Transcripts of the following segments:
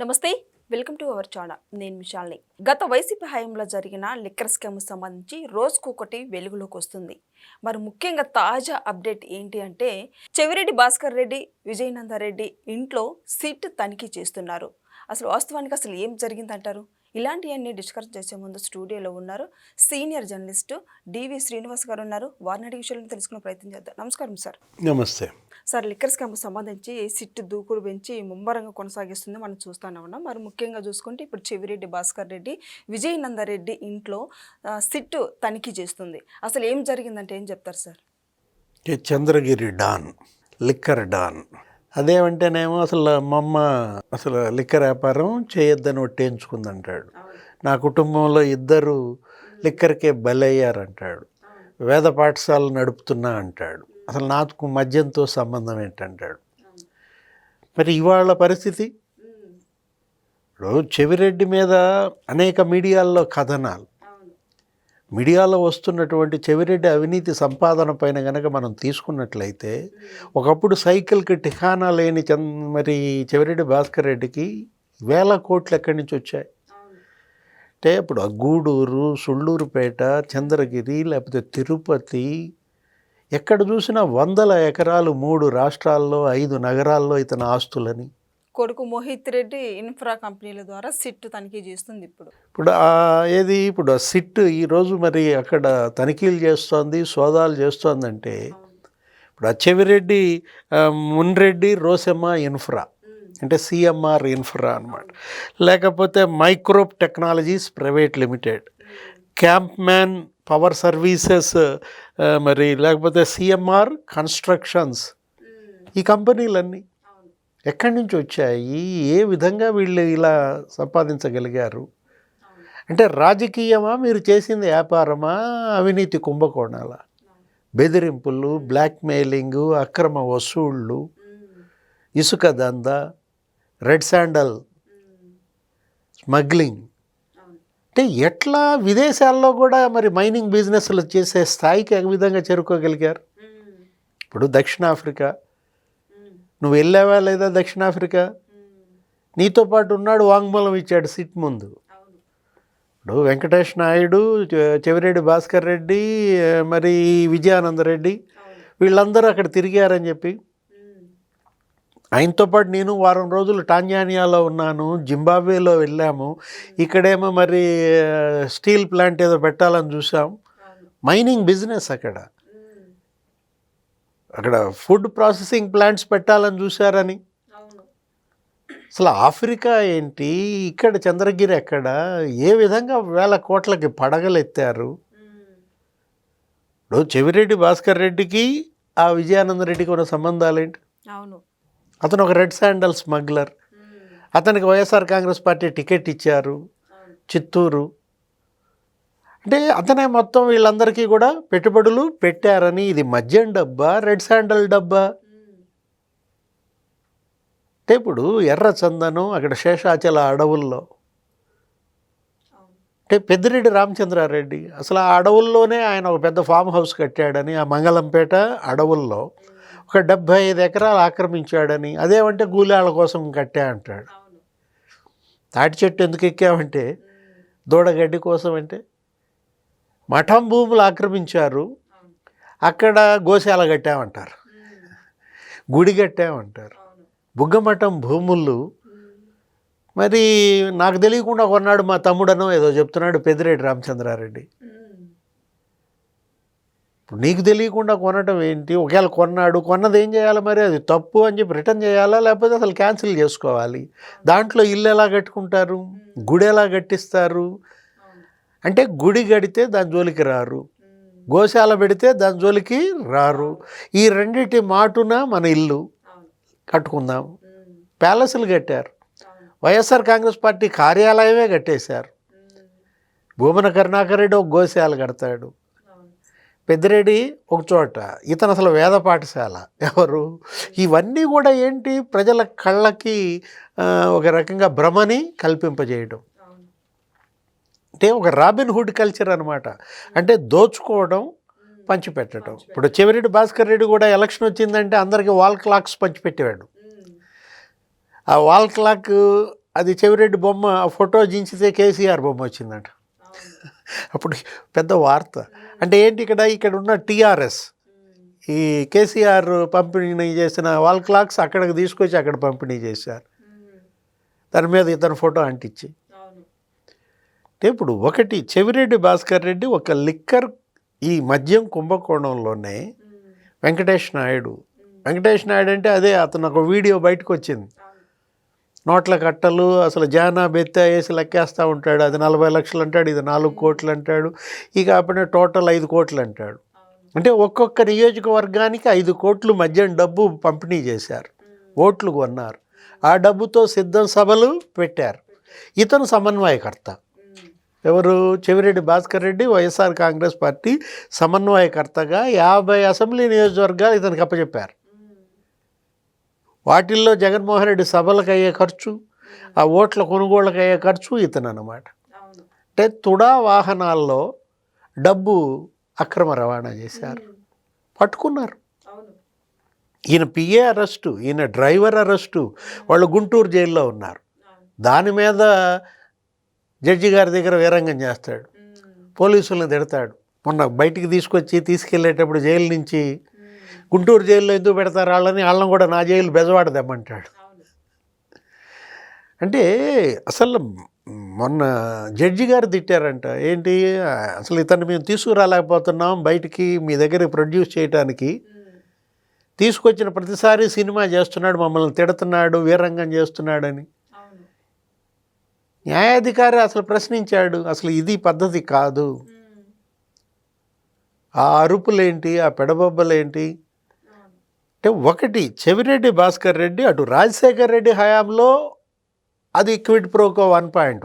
నమస్తే welcome to our channel. నేను విశాల్ని గత వైసీపీ హయాంలో జరిగిన లిక్కర్ స్కామ్ సంబంధించి రోజుకు ఒకటి వెలుగులోకి వస్తుంది. మరి ముఖ్యంగా తాజా అప్డేట్ ఏంటి అంటే చెవిరెడ్డి భాస్కర్ రెడ్డి విజయనందరెడ్డి ఇంట్లో సిట్ తనిఖీ చేస్తున్నారు. అసలు వాస్తవానికి అసలు ఏం జరిగిందంటారు? ఇలాంటివన్నీ డిస్కస్ చేసే ముందు స్టూడియోలో ఉన్నారు సీనియర్ జర్నలిస్టు డివి శ్రీనివాస్ గారు ఉన్నారు. వారిని విషయాలను తెలుసుకునే ప్రయత్నం చేద్దాం. నమస్కారం సార్. నమస్తే. సార్ లిక్కర్ స్కామ్ సంబంధించి సిట్ దూకుడు పెంచి ముమ్మరంగా కొనసాగిస్తుంది మనం చూస్తూనే ఉన్నాం. మరి ముఖ్యంగా చూసుకుంటే ఇప్పుడు చెవిరెడ్డి భాస్కర్ రెడ్డి విజయనందరెడ్డి ఇంట్లో సిట్ తనిఖీ చేస్తుంది. అసలు ఏం జరిగిందంటే ఏం చెప్తారు sir? Chandragiri don liquor don. అదేమంటేనేమో అసలు మా అమ్మ అసలు లిక్కర్ వ్యాపారం చేయొద్దని ఒట్టేయించుకుందంటాడు. నా కుటుంబంలో ఇద్దరు లిక్కర్కే బలయ్యారంటాడు. వేద పాఠశాల నడుపుతున్నా అంటాడు. అసలు నాకు మద్యంతో సంబంధం ఏంటంటాడు. మరి ఇవాళ పరిస్థితి? ఇప్పుడు చెవిరెడ్డి మీద అనేక మీడియాల్లో కథనాలు. మీడియాలో వస్తున్నటువంటి చెవిరెడ్డి అవినీతి సంపాదన పైన కనుక మనం తీసుకున్నట్లయితే ఒకప్పుడు సైకిల్కి ఠికానా లేని చంద్ మరి చెవిరెడ్డి భాస్కర్ రెడ్డికి వేల కోట్లు ఎక్కడి నుంచి వచ్చాయి? అంటే ఇప్పుడు ఆ గూడూరు సుళ్ళూరుపేట చంద్రగిరి లేకపోతే తిరుపతి ఎక్కడ చూసినా వందల ఎకరాలు మూడు రాష్ట్రాల్లో ఐదు నగరాల్లో ఇతని ఆస్తులని. కొడుకు మోహిత్ రెడ్డి ఇన్ఫ్రా కంపెనీల ద్వారా సిట్ తనిఖీ చేస్తుంది ఇప్పుడు. ఇప్పుడు ఆ ఏది ఇప్పుడు ఆ సిట్ ఈరోజు మరి అక్కడ తనిఖీలు చేస్తోంది సోదాలు చేస్తోందంటే ఇప్పుడు ఆ చెవిరెడ్డి ఆ, మున్రెడ్డి రోసెమ్మ ఇన్ఫ్రా. అంటే సిఎంఆర్ ఇన్ఫ్రా అన్నమాట. లేకపోతే micro technologies private limited. Camp man power services మరి లేకపోతే సిఎంఆర్ కన్స్ట్రక్షన్స్. ఈ కంపెనీలన్నీ ఎక్కడి నుంచి వచ్చాయి? ఏ విధంగా వీళ్ళు ఇలా సంపాదించగలిగారు? అంటే రాజకీయమా? మీరు చేసింది వ్యాపారమా? అవినీతి కుంభకోణాల? బెదిరింపులు బ్లాక్మెయిలింగ్ అక్రమ వసూళ్ళు ఇసుక దందా రెడ్ శాండల్ స్మగ్లింగ్. అంటే ఎట్లా విదేశాల్లో కూడా మరి మైనింగ్ బిజినెస్లు చేసే స్థాయికి ఏ విధంగా చేరుకోగలిగారు? ఇప్పుడు దక్షిణాఫ్రికా. నువ్వు వెళ్ళావా లేదా దక్షిణాఫ్రికా? నీతో పాటు ఉన్నాడు వాంగ్మూలం ఇచ్చాడు సిట్ ముందు. ఇప్పుడు వెంకటేష్ నాయుడు చె- చెవిరెడ్డి భాస్కర్ రెడ్డి మరి విజయానంద రెడ్డి వీళ్ళందరూ అక్కడ తిరిగారని చెప్పి ఆయనతో పాటు నేను వారం రోజులు టాంజానియాలో ఉన్నాను జింబాబ్వేలో వెళ్ళాము. ఇక్కడేమో మరి స్టీల్ ప్లాంట్ ఏదో పెట్టాలని చూసాం. మైనింగ్ బిజినెస్ అక్కడ. అక్కడ ఫుడ్ ప్రాసెసింగ్ ప్లాంట్స్ పెట్టాలని చూశారని. అసలు ఆఫ్రికా ఏంటి? ఇక్కడ చంద్రగిరి ఎక్కడ? ఏ విధంగా వేల కోట్లకి పడగలెత్తారు? ఇప్పుడు చెవిరెడ్డి భాస్కర్ రెడ్డికి ఆ విజయానంద రెడ్డికి ఉన్న సంబంధాలు ఏంటి అవును. అతను ఒక రెడ్ శాండల్ స్మగ్లర్. అతనికి వైఎస్ఆర్ కాంగ్రెస్ పార్టీ టికెట్ ఇచ్చారు. చిత్తూరు. అంటే అతనే మొత్తం వీళ్ళందరికీ కూడా పెట్టుబడులు పెట్టారని ఇది మద్యం డబ్బా రెడ్ శాండల్ డబ్బా. అంటే ఇప్పుడు ఎర్ర చందనం అక్కడ శేషాచల అడవుల్లో. అంటే పెద్దిరెడ్డి రామచంద్రారెడ్డి అసలు ఆ అడవుల్లోనే ఆయన ఒక పెద్ద ఫామ్ హౌస్ కట్టాడని ఆ మంగళంపేట అడవుల్లో. ఒక డెబ్భై ఐదు ఎకరాలు ఆక్రమించాడని అదేమంటే గూలాల కోసం కట్టా అంటాడు. తాటి చెట్టు ఎందుకు ఎక్కామంటే దూడగడ్డి కోసం అంటే మఠం భూములు ఆక్రమించారు అక్కడ గోశాల కట్టామంటారు. గుడి కట్టామంటారు. బుగ్గమఠం భూములు మరి నాకు తెలియకుండా కొన్నాడు మా తమ్ముడనో ఏదో చెప్తున్నాడు పెద్దిరెడ్డి రామచంద్రారెడ్డి. ఇప్పుడు నీకు తెలియకుండా కొనటం ఏంటి? ఒకవేళ కొన్నాడు కొన్నది ఏం చేయాలి మరి? అది తప్పు అని చెప్పి రిటర్న్ చేయాలా? లేకపోతే అసలు క్యాన్సిల్ చేసుకోవాలి. దాంట్లో ఇల్లు ఎలా కట్టుకుంటారు? గుడి ఎలా కట్టిస్తారు? అంటే గుడి కడితే దాని జోలికి రారు. గోశాల పెడితే దాని జోలికి రారు. ఈ రెండిటి మాటున మన ఇల్లు కట్టుకుందాం. ప్యాలెస్లు కట్టారు. వైఎస్ఆర్ కాంగ్రెస్ పార్టీ కార్యాలయమే కట్టేశారు. భూమన కరుణాకర్ రెడ్డి ఒక గోశాల కడతాడు. పెద్దిరెడ్డి ఒక చోట ఇతను అసలు వేద పాఠశాల. ఎవరు? ఇవన్నీ కూడా ఏంటి? ప్రజల కళ్ళకి ఒక రకంగా భ్రమని కల్పింపజేయడం అంటే ఒక రాబిన్ హుడ్ కల్చర్ అనమాట అంటే దోచుకోవడం పంచిపెట్టడం. ఇప్పుడు చెవిరెడ్డి భాస్కర్ రెడ్డి కూడా ఎలక్షన్ వచ్చిందంటే అందరికీ వాల్ క్లాక్స్ పంచిపెట్టేవాడు. ఆ వాల్ క్లాక్ అది చెవిరెడ్డి బొమ్మ ఆ ఫోటో దించితే కేసీఆర్ బొమ్మ వచ్చిందంట. అప్పుడు పెద్ద వార్త. అంటే ఏంటి ఇక్కడ ఇక్కడ ఉన్న టీఆర్ఎస్? ఈ కేసీఆర్ పంపిణీ చేసిన వాల్ క్లాక్స్ అక్కడికి తీసుకొచ్చి అక్కడ పంపిణీ చేశారు. దాని మీద ఇతని ఫోటో అంటించి. అంటే ఇప్పుడు ఒకటి చెవిరెడ్డి భాస్కర్ రెడ్డి ఒక లిక్కర్ ఈ మద్యం కుంభకోణంలోనే వెంకటేష్ నాయుడు. వెంకటేష్ నాయుడు అంటే అదే అతను ఒక వీడియో బయటకు వచ్చింది. నోట్ల కట్టలు అసలు జానా బెత్త వేసి లెక్కేస్తూ ఉంటాడు. అది నలభై లక్షలు అంటాడు ఇది నాలుగు కోట్లు అంటాడు. ఇక అప్పుడే టోటల్ ఐదు కోట్లు అంటాడు. అంటే ఒక్కొక్క నియోజకవర్గానికి ఐదు కోట్లు మద్యం డబ్బు పంపిణీ చేశారు. ఓట్లు కొన్నారు. ఆ డబ్బుతో సిద్ధం సభలు పెట్టారు. ఇతను సమన్వయకర్త. ఎవరు? Chevireddy Bhaskar Reddy YSR Congress party సమన్వయకర్తగా యాభై అసెంబ్లీ నియోజకవర్గాలు ఇతనికి అప్పచెప్పారు. వాటిల్లో జగన్మోహన్ రెడ్డి సభలకు అయ్యే ఖర్చు ఆ ఓట్ల కొనుగోళ్ళకి అయ్యే ఖర్చు ఇతను అన్నమాట అంటే తుడా వాహనాల్లో డబ్బు అక్రమ రవాణా చేశారు. పట్టుకున్నారు. ఈయన పిఏ అరెస్టు ఈయన డ్రైవర్ అరెస్టు వాళ్ళు గుంటూరు జైల్లో ఉన్నారు. దాని మీద జడ్జి గారి దగ్గర వీరంగం చేస్తాడు. పోలీసులను తిడతాడు. మొన్న బయటికి తీసుకొచ్చి తీసుకెళ్ళేటప్పుడు జైలు నుంచి గుంటూరు జైల్లో ఎందుకు పెడతారు వాళ్ళని? వాళ్ళని కూడా నా జైలు బెజవాడ దమ్మంటాడు. అంటే అసలు మొన్న జడ్జి గారు తిట్టారంట. ఏంటి? అసలు ఇతన్ని మేము తీసుకురాలేకపోతున్నాం బయటికి మీ దగ్గర ప్రొడ్యూస్ చేయడానికి తీసుకొచ్చిన ప్రతిసారి సినిమా చేస్తున్నాడు మమ్మల్ని తిడుతున్నాడు వీరంగం చేస్తున్నాడని. న్యాయాధికారి అసలు ప్రశ్నించాడు అసలు ఇది పద్ధతి కాదు. ఆ అరుపులేంటి? ఆ పెడబొబ్బలేంటి? అంటే ఒకటి చెవిరెడ్డి భాస్కర్ రెడ్డి అటు రాజశేఖర్ రెడ్డి హయాంలో అది క్విడ్ ప్రోకో వన్ పాయింట్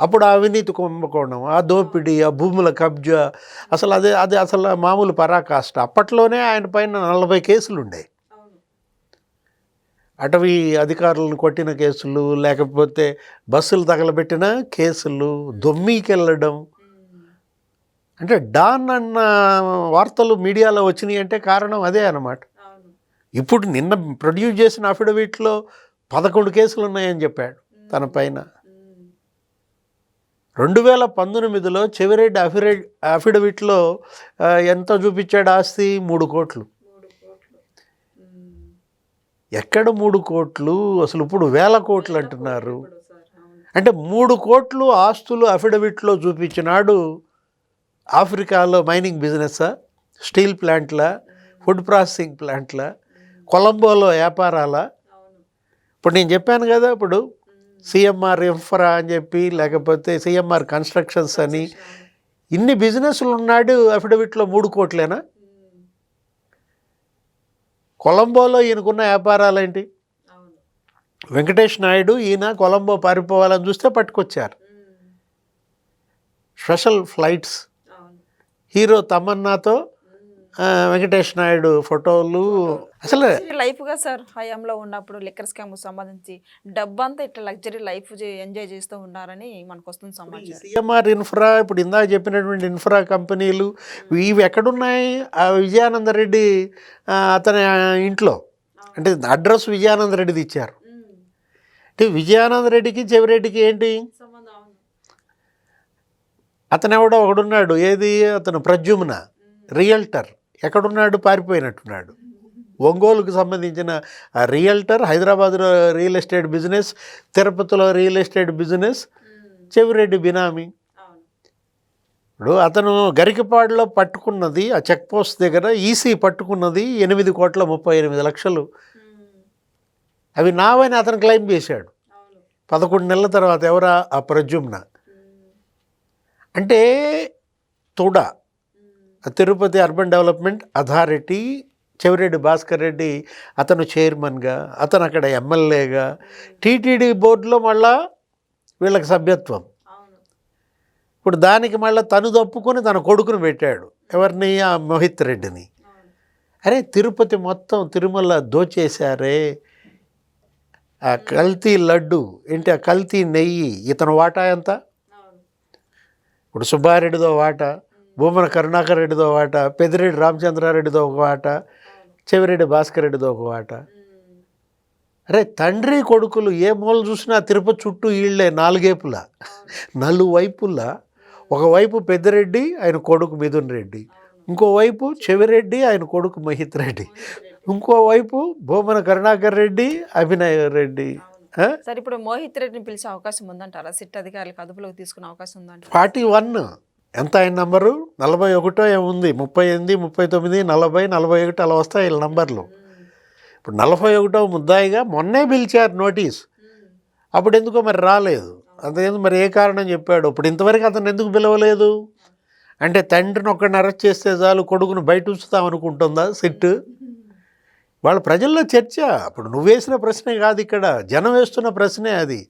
అప్పుడు ఆ అవినీతి కుంభకోణం ఆ దోపిడీ ఆ భూముల కబ్జా అసలు అదే అది అసలు మామూలు పరాకాష్ట. అప్పట్లోనే ఆయన పైన నలభై కేసులుండే అటవీ అధికారులను కొట్టిన కేసులు లేకపోతే బస్సులు తగలబెట్టిన కేసులు దొమ్మికెళ్ళడం అంటే డాన్ అన్న వార్తలు మీడియాలో వచ్చినాయి అంటే కారణం అదే అన్నమాట. ఇప్పుడు నిన్న ప్రొడ్యూస్ చేసిన అఫిడవిట్లో పదకొండు కేసులు ఉన్నాయని చెప్పాడు తన పైన. రెండు వేల పంతొమ్మిదిలో చెవిరెడ్డి అఫిరె అఫిడవిట్లో ఎంత చూపించాడు ఆస్తి? మూడు కోట్లు. ఎక్కడ మూడు కోట్లు? అసలు ఇప్పుడు వేల కోట్లు అంటున్నారు. అంటే మూడు కోట్లు ఆస్తులు అఫిడవిట్లో చూపించినాడు ఆఫ్రికాలో మైనింగ్ బిజినెస్ స్టీల్ ప్లాంట్ల? ఫుడ్ ప్రాసెసింగ్ ప్లాంట్ల? కొలంబోలో వ్యాపారాల? ఇప్పుడు నేను చెప్పాను కదా ఇప్పుడు సిఎంఆర్ ఇన్ఫ్రా అని చెప్పి లేకపోతే సిఎంఆర్ కన్స్ట్రక్షన్స్ అని. ఇన్ని బిజినెస్లు ఉన్నాడు అఫిడవిట్లో మూడు కోట్లేనా? కొలంబోలో ఈయనకున్న వ్యాపారాలేంటి? వెంకటేష్ నాయుడు ఈయన కొలంబో పారిపోవాలని చూస్తే పట్టుకొచ్చారు. Special flights. హీరో తమన్నాతో వెంకటేష్ నాయుడు ఫోటోలు. అసలు లైఫ్గా సార్ హయాంలో ఉన్నప్పుడు లిక్కర్ స్కామ్ సంబంధించి డబ్బంతా ఇట్లా లగ్జరీ లైఫ్ ఎంజాయ్ చేస్తూ ఉన్నారని మనకు వస్తుంది సమాచారం. సిఎంఆర్ ఇన్ఫ్రా ఇప్పుడు ఇందాక చెప్పినటువంటి ఇన్ఫ్రా కంపెనీలు ఇవి ఎక్కడున్నాయి? ఆ విజయానంద రెడ్డి అతని ఇంట్లో. అంటే అడ్రస్ విజయానంద రెడ్డిది ఇచ్చారు. అంటే విజయానంద రెడ్డికి చెవిరెడ్డికి ఏంటి? అతను ఎవడో ఒకడున్నాడు. ఏది? అతను ప్రద్యుమ్న రియల్టర్. ఎక్కడున్నాడు? పారిపోయినట్టున్నాడు. ఒంగోలుకు సంబంధించిన ఆ రియల్టర్ హైదరాబాద్లో రియల్ ఎస్టేట్ బిజినెస్ తిరుపతిలో రియల్ ఎస్టేట్ బిజినెస్ చెవిరెడ్డి బినామీ. ఇప్పుడు అతను గరికపాడులో పట్టుకున్నది ఆ చెక్ పోస్ట్ దగ్గర ఈసీ పట్టుకున్నది ఎనిమిది కోట్ల ముప్పై ఎనిమిది లక్షలు. అవి నావని అతను క్లెయిమ్ చేశాడు. పదకొండు నెలల తర్వాత ఎవరా? ఆ ప్రజుమ్న అంటే TUDA Tirupati urban development authority Chevireddy Bhaskar Reddy అతను చైర్మన్గా అతను అక్కడ ఎమ్మెల్యేగా టీటీడీ బోర్డులో మళ్ళా వీళ్ళకి సభ్యత్వం. ఇప్పుడు దానికి మళ్ళీ తను తప్పుకొని తన కొడుకును పెట్టాడు. ఎవరిని? ఆ మోహిత్ రెడ్డిని. అరే తిరుపతి మొత్తం తిరుమల దోచేశారే. ఆ కల్తీ లడ్డు ఏంటి ఆ కల్తీ నెయ్యి ఇతను వాటా ఎంత? ఇప్పుడు సుబ్బారెడ్డిదో వాట భూమన కరుణాకర్ రెడ్డిదో వాట పెద్దిరెడ్డి రామచంద్రారెడ్డిదో ఒక వాట చెవిరెడ్డి భాస్కర్ రెడ్డిదో ఒక వాట. అరే తండ్రి కొడుకులు ఏ మూల చూసినా తిరుపతి చుట్టూ ఈళ్ళే నాలుగేపులా నలువైపులా. ఒకవైపు పెద్దిరెడ్డి ఆయన కొడుకు మిథున్ రెడ్డి ఇంకోవైపు చెవిరెడ్డి ఆయన కొడుకు మహిత్ రెడ్డి ఇంకోవైపు భూమన కరుణాకర్ రెడ్డి అభినయ రెడ్డి సార్ ఇప్పుడు మోహిత్ రెడ్డిని పిలిచే అవకాశం ఉందంటారా? సిట్ అధికారులకు అదుపులోకి తీసుకునే అవకాశం ఉందంటారా? Forty one. ఎంత ఆయన నంబరు? నలభై ఒకటో ఏముంది? ముప్పై ఎనిమిది ముప్పై తొమ్మిది నలభై నలభై ఒకటి అలా వస్తాయి వీళ్ళ నంబర్లు. ఇప్పుడు నలభై ఒకటో ముద్దాయిగా మొన్నే పిలిచారు నోటీస్. అప్పుడు ఎందుకో మరి రాలేదు. అంతేందుకు మరి ఏ కారణం చెప్పాడు? ఇప్పుడు ఇంతవరకు అతను ఎందుకు పిలవలేదు? అంటే తండ్రిని ఒక్కడిని అరెస్ట్ చేస్తే చాలు కొడుకును బయట ఉంచుతాం అనుకుంటుందా సిట్ వాళ్ళ ప్రజల్లో చర్చ. ఇప్పుడు నువ్వు వేసిన ప్రశ్నే కాదు ఇక్కడ. జనం వేస్తున్న ప్రశ్నే అది.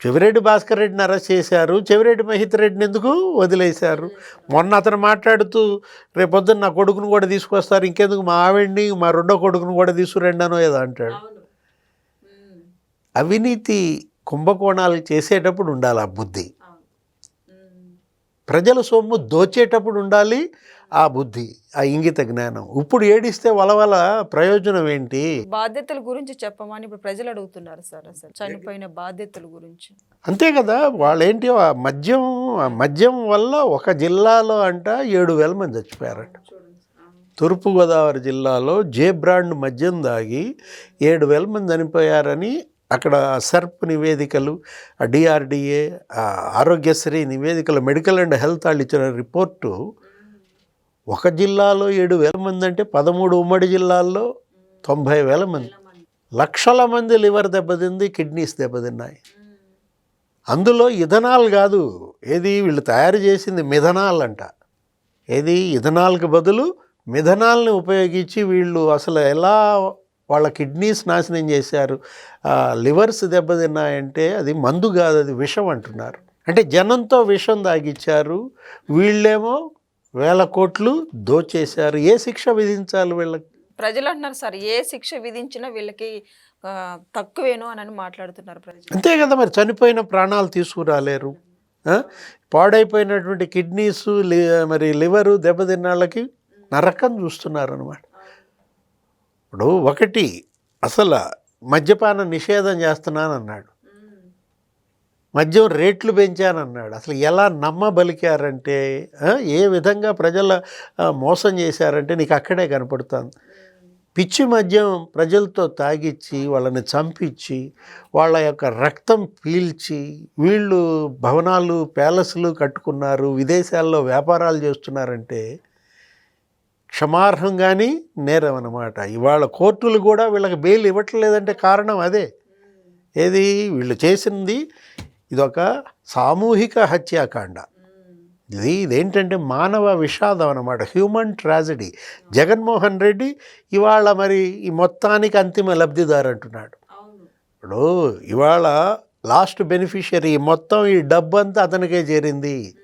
చెవిరెడ్డి భాస్కర్ రెడ్డిని అరెస్ట్ చేశారు. చెవిరెడ్డి మహిత్ రెడ్డిని ఎందుకు వదిలేశారు? మొన్న అతను మాట్లాడుతూ రేపొద్దున నా కొడుకును కూడా తీసుకొస్తారు. ఇంకెందుకు మా ఆవిడ్ని మా రెండో కొడుకును కూడా తీసుకురండి అనో ఏదో అంటాడు. అవినీతి కుంభకోణాలు చేసేటప్పుడు ఉండాలి ఆ బుద్ధి. ప్రజల సొమ్ము దోచేటప్పుడు ఉండాలి ఆ బుద్ధి ఆ ఇంగిత జ్ఞానం. ఇప్పుడు ఏడిస్తే వలవల ప్రయోజనం ఏంటి? బాధ్యతల గురించి చెప్పమని ఇప్పుడు ప్రజలు అడుగుతున్నారు సార్ అసలు. చనిపోయిన బాధ్యతల గురించి. అంతే కదా వాళ్ళేంటి ఆ మద్యం ఆ మద్యం వల్ల ఒక జిల్లాలో అంట ఏడు వేల మంది చచ్చిపోయారట. తూర్పుగోదావరి జిల్లాలో జే బ్రాండ్ మద్యం దాగి ఏడు వేల మంది చనిపోయారని అక్కడ సర్ప్ నివేదికలు డిఆర్డిఏ ఆరోగ్యశ్రీ నివేదికలు మెడికల్ అండ్ హెల్త్ వాళ్ళు ఇచ్చిన రిపోర్టు ఒక జిల్లాలో ఏడు వేల మంది అంటే పదమూడు ఉమ్మడి జిల్లాల్లో తొంభై వేల మంది. లక్షల మంది లివర్ దెబ్బతింది కిడ్నీస్ దెబ్బతిన్నాయి. అందులో ఇథనాల్ కాదు ఏది వీళ్ళు తయారు చేసింది మిథనాల్ అంట. ఏది ఇథనాల్కి బదులు మిథనాల్ని ఉపయోగించి వీళ్ళు అసలు ఎలా వాళ్ళ కిడ్నీస్ నాశనం చేశారు. లివర్స్ దెబ్బతిన్నాయంటే అది మందు కాదు అది విషం అంటున్నారు. అంటే జనంతో విషం తాగిచ్చారు. వీళ్ళేమో వేల కోట్లు దోచేశారు. ఏ శిక్ష విధించాలి వీళ్ళకి? ప్రజలు అంటున్నారు సార్ ఏ శిక్ష విధించినా వీళ్ళకి తక్కువేనో అని మాట్లాడుతున్నారు ప్రజలు. అంతే కదా మరి చనిపోయిన ప్రాణాలు తీసుకురాలేరు? పాడైపోయినటువంటి కిడ్నీస్ మరి లివరు దెబ్బతిన్న వాళ్ళకి నరకం చూస్తున్నారు అనమాట ఇప్పుడు ఒకటి అసలు మద్యపాన నిషేధం చేస్తున్నానన్నాడు. మద్యం రేట్లు పెంచానన్నాడు. అసలు ఎలా నమ్మబలికారంటే ఆ, ఏ విధంగా ప్రజల మోసం చేశారంటే నీకు అక్కడే కనపడుతుంది. పిచ్చి మద్యం ప్రజలతో తాగిచ్చి వాళ్ళని చంపించి వాళ్ళ యొక్క రక్తం పీల్చి వీళ్ళు భవనాలు ప్యాలెస్లు కట్టుకున్నారు విదేశాల్లో వ్యాపారాలు చేస్తున్నారంటే క్షమార్హం కానీ నేరం అన్నమాట ఇవాళ కోర్టులు కూడా వీళ్ళకి బెయిల్ ఇవ్వట్లేదంటే కారణం అదే. ఏది? వీళ్ళు చేసింది ఇదొక సామూహిక హత్యాకాండ. ఇది ఇదేంటంటే మానవ విషాదం అన్నమాట. Human tragedy. జగన్మోహన్ రెడ్డి ఇవాళ మరి ఈ మొత్తానికి అంతిమ లబ్ధిదారు అంటున్నాడు. ఇప్పుడు ఇవాళ లాస్ట్ బెనిఫిషియరీ మొత్తం ఈ డబ్బు అంతా అతనికే చేరింది.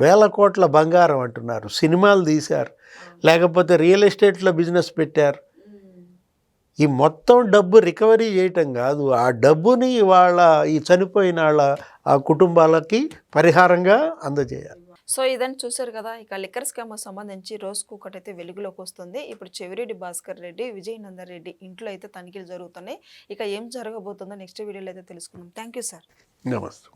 వేల కోట్ల బంగారం అంటున్నారు. సినిమాలు తీశారు. లేకపోతే రియల్ ఎస్టేట్లో బిజినెస్ పెట్టారు. ఈ మొత్తం డబ్బు రికవరీ చేయటం కాదు. ఆ డబ్బుని వాళ్ళ ఈ చనిపోయిన వాళ్ళ ఆ కుటుంబాలకి పరిహారంగా అందజేయాలి. సో ఇదని చూశారు కదా ఇక లిక్కర్ స్కామ్ సంబంధించి రోజుకు ఒకటైతే వెలుగులోకి వస్తుంది. ఇప్పుడు చెవిరెడ్డి భాస్కర్ రెడ్డి విజయనందన్ రెడ్డి ఇంట్లో అయితే తనిఖీలు జరుగుతున్నాయి. ఇక ఏం జరగబోతుందో నెక్స్ట్ వీడియోలో అయితే తెలుసుకుందాం. థ్యాంక్ యూ సార్ నమస్తే.